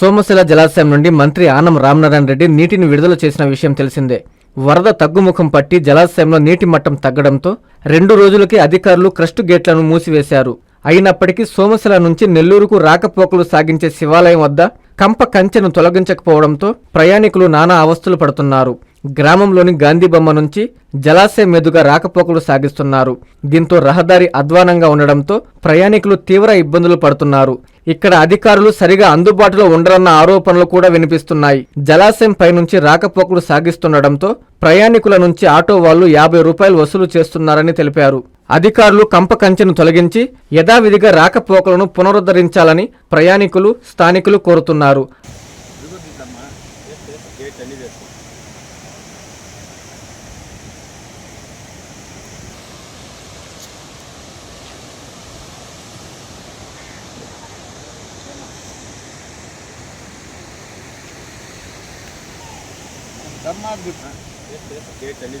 సోమశిల జలాశయం నుండి మంత్రి ఆనం రామనారాయణ రెడ్డి నీటిని విడుదల చేసిన విషయం తెలిసిందే. వరద తగ్గుముఖం పట్టి జలాశయంలో నీటి మట్టం తగ్గడంతో రెండు రోజులకి అధికారులు క్రస్టు గేట్లను మూసివేశారు. అయినప్పటికీ సోమశిల నుంచి నెల్లూరుకు రాకపోకలు సాగించే శివాలయం వద్ద కంప కంచెను తొలగించకపోవడంతో ప్రయాణికులు నానా అవస్థలు పడుతున్నారు. గ్రామంలోని గాంధీబొమ్మ నుంచి జలాశయం మీదుగా రాకపోకలు సాగిస్తున్నారు. దీంతో రహదారి అధ్వానంగా ఉండడంతో ప్రయాణికులు తీవ్ర ఇబ్బందులు పడుతున్నారు. ఇక్కడ అధికారులు సరిగా అందుబాటులో ఉండరన్న ఆరోపణలు కూడా వినిపిస్తున్నాయి. జలాశయం పైనుంచి రాకపోకలు సాగిస్తుండటంతో ప్రయాణికుల నుంచి ఆటో వాళ్ళు యాభై రూపాయలు వసూలు చేస్తున్నారని తెలిపారు. అధికారులు కంప కంచెను తొలగించి యథావిధిగా రాకపోకలను పునరుద్ధరించాలని ప్రయాణికులు స్థానికులు కోరుతున్నారు. ಧರ್ಮಾದ್ಭುತ ಎಷ್ಟು ಎಷ್ಟು ಡೇಟ್ ಅಲ್ಲಿ